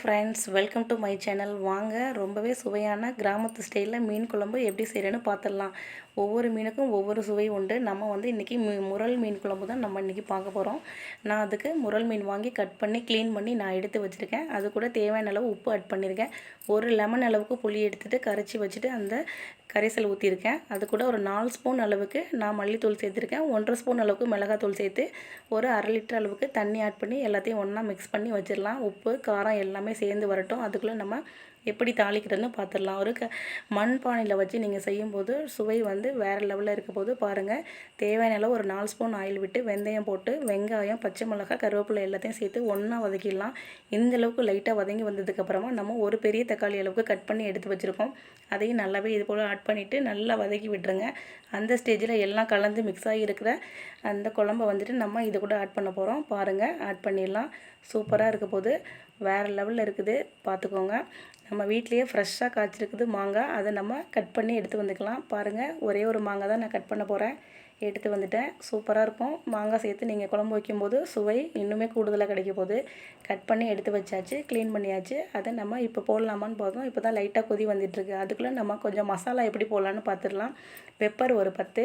Friends welcome to my channel வாங்க ரொம்பவே சுவையான கிராமத்து ஸ்டைலில் மீன் குழம்பு எப்படி செய்கிறேன்னு பார்த்துடலாம் ஒவ்வொரு மீனுக்கும் ஒவ்வொரு சுவை உண்டு. நம்ம வந்து இன்றைக்கி முரல் மீன் குழம்பு தான் நம்ம இன்றைக்கி பார்க்க போகிறோம் நான் அதுக்கு முரல் மீன் வாங்கி கட் பண்ணி க்ளீன் பண்ணி நான் எடுத்து வச்சுருக்கேன். அது கூட தேவையான அளவு உப்பு ஆட் பண்ணியிருக்கேன் ஒரு லெமன் அளவுக்கு புளி எடுத்துகிட்டு கரைச்சி வச்சுட்டு அந்த கரைசல் ஊற்றிருக்கேன் அது கூட ஒரு நாலு ஸ்பூன் அளவுக்கு நான் மல்லித்தூள் சேர்த்துருக்கேன். ஒன்றரை ஸ்பூன் அளவுக்கு மிளகாத்தூள் சேர்த்து ஒரு அரை லிட்டர் அளவுக்கு தண்ணி ஆட் பண்ணி எல்லாத்தையும் ஒன்றா மிக்ஸ் பண்ணி வச்சிடலாம். உப்பு காரம் எல்லாமே சேர்ந்து வரட்டும். அதுக்குள்ளே நம்ம எப்படி தாளிக்கிறதுன்னு பார்த்துடலாம். ஒரு க மண் பானையில் வச்சு நீங்கள் செய்யும்போது சுவை வந்து வேறு லெவலில் இருக்க போது பாருங்கள் தேவையான அளவு ஒரு நாலு ஸ்பூன் ஆயில் விட்டு வெந்தயம் போட்டு வெங்காயம் பச்சை மிளகாய் கருவேப்பிலை எல்லாத்தையும் சேர்த்து ஒன்றா வதக்கிடலாம். இந்த அளவுக்கு லைட்டாக வதங்கி வந்ததுக்கப்புறமா நம்ம ஒரு பெரிய தக்காளி அளவுக்கு கட் பண்ணி எடுத்து வச்சுருக்கோம் அதையும் நல்லாவே இது போல் ஆட் பண்ணிவிட்டு நல்லா வதக்கி விட்டுருங்க. அந்த ஸ்டேஜில் எல்லாம் கலந்து மிக்ஸ் ஆகி இருக்கிற அந்த குழம்ப வந்துட்டு நம்ம இது கூட ஆட் பண்ண போகிறோம் பாருங்கள் ஆட் பண்ணிடலாம். சூப்பராக இருக்க போது வேறு லெவலில் இருக்குது. பார்த்துக்கோங்க. நம்ம வீட்லேயே ஃப்ரெஷ்ஷாக காய்ச்சிருக்குது மாங்காய். அதை நம்ம கட் பண்ணி எடுத்து வந்துக்கலாம். பாருங்கள் ஒரே ஒரு மாங்காய் தான் நான் கட் பண்ண போகிறேன் எடுத்து வந்துட்டேன். சூப்பராக இருக்கும். மாங்காய் சேர்த்து நீங்கள் குழம்பு வைக்கும்போது சுவை இன்னுமே கூடுதலாக கிடைக்க போகுது. கட் பண்ணி எடுத்து வச்சாச்சு. க்ளீன் பண்ணியாச்சு. அதை நம்ம இப்போ போடலாமான்னு பார்த்தோம். இப்போ தான் லைட்டாக கொதி வந்துட்டுருக்கு. அதுக்குள்ளே நம்ம கொஞ்சம் மசாலா எப்படி போடலான்னு பார்த்துடலாம். பெப்பர் ஒரு பத்து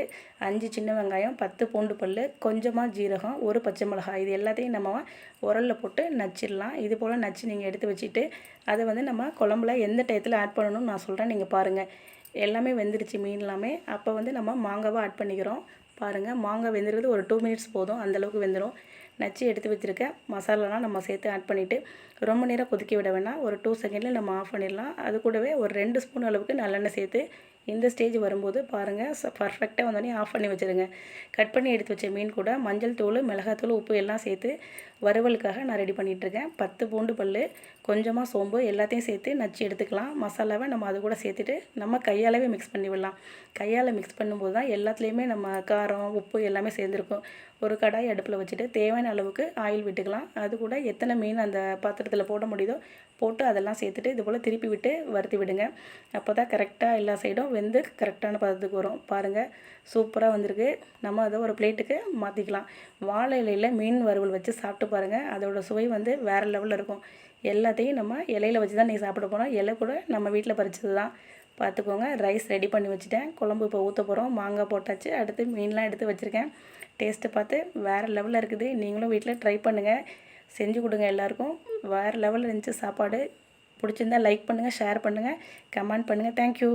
அஞ்சு சின்ன வெங்காயம் பத்து பூண்டு பல் கொஞ்சமாக ஜீரகம் ஒரு பச்சை மிளகாய். இது எல்லாத்தையும் நம்ம உரலில் போட்டு நச்சிடலாம். இது போல் நச்சு நீங்கள் எடுத்து வச்சுட்டு அதை வந்து நம்ம குழம்புல எந்த டயத்தில் ஆட் பண்ணணும்னு நான் சொல்கிறேன் நீங்கள் பாருங்கள் எல்லாமே வெந்துருச்சு மீன் எல்லாமே. அப்போ வந்து நம்ம மாங்காவை ஆட் பண்ணிக்கிறோம். பாருங்கள் மாங்காய் வெந்துருக்குது. ஒரு டூ மினிட்ஸ் போதும். அந்தளவுக்கு வெந்துடும் நச்சு எடுத்து வச்சுருக்க. மசாலாலாம் நம்ம சேர்த்து ஆட் பண்ணிவிட்டு ரொம்ப நேரம் கொதிக்க விட வேணாம். ஒரு டூ செகண்டில் நம்ம ஆஃப் பண்ணிடலாம். அது கூடவே ஒரு ரெண்டு ஸ்பூன் அளவுக்கு நல்லெண்ணெய் சேர்த்து இந்த ஸ்டேஜ் வரும்போது பாருங்கள் பர்ஃபெக்டாக வந்தோடனே ஆஃப் பண்ணி வச்சுருங்க. கட் பண்ணி எடுத்து வச்ச மீன் கூட மஞ்சள் தூள் மிளகாத்தூள் உப்பு எல்லாம் சேர்த்து வறுவலுக்காக நான் ரெடி பண்ணிகிட்ருக்கேன் பத்து பூண்டு பல் கொஞ்சமாக சோம்பு எல்லாத்தையும் சேர்த்து நச்சு எடுத்துக்கலாம். மசாலாவை நம்ம அது கூட சேர்த்துட்டு நம்ம கையாலவே மிக்ஸ் பண்ணி விடலாம். கையால் மிக்ஸ் பண்ணும்போது தான் எல்லாத்துலேயுமே நம்ம காரம் உப்பு எல்லாமே சேர்ந்துருக்கும். ஒரு கடாய் அடுப்பில் வச்சுட்டு தேவையான அளவுக்கு ஆயில் விட்டுக்கலாம். அது கூட எத்தனை மீன் அந்த பாத்திரத்தில் போட முடியுதோ போட்டு அதெல்லாம் சேர்த்துட்டு இது போல் திருப்பி விட்டு வறுத்து விடுங்க. அப்போ தான் கரெக்டாக எல்லா சைடும் வெந்து கரெக்டான பதத்துக்கு வரும். பாருங்கள் சூப்பராக வந்திருக்கு. நம்ம அதை ஒரு பிளேட்டுக்கு மாற்றிக்கலாம் வாழை இலையில் மீன் வறுவல் வச்சு சாப்பிட்டு பாருங்கள் அதோடய சுவை வந்து வேறு லெவலில் இருக்கும். எல்லாத்தையும் நம்ம இலையில் வச்சு தான் நீங்கள் சாப்பிட போகிறோம் இலை கூட நம்ம வீட்டில் பறிச்சது தான் பார்த்துக்கோங்க. ரைஸ் ரெடி பண்ணி வச்சுட்டேன். குழம்பு இப்போ ஊற்ற போகிறோம் மாங்காய் போட்டாச்சு. அடுத்து மீன்லாம் எடுத்து வச்சுருக்கேன். டேஸ்ட்டு பார்த்து வேறு லெவலில் இருக்குது. நீங்களும் வீட்டில் ட்ரை பண்ணுங்கள் செஞ்சு கொடுங்க எல்லாேருக்கும். வேறு லெவலில் இருந்துச்சு சாப்பாடு. பிடிச்சிருந்தா லைக் பண்ணுங்கள் ஷேர் பண்ணுங்கள் கமெண்ட் பண்ணுங்கள் தேங்க்யூ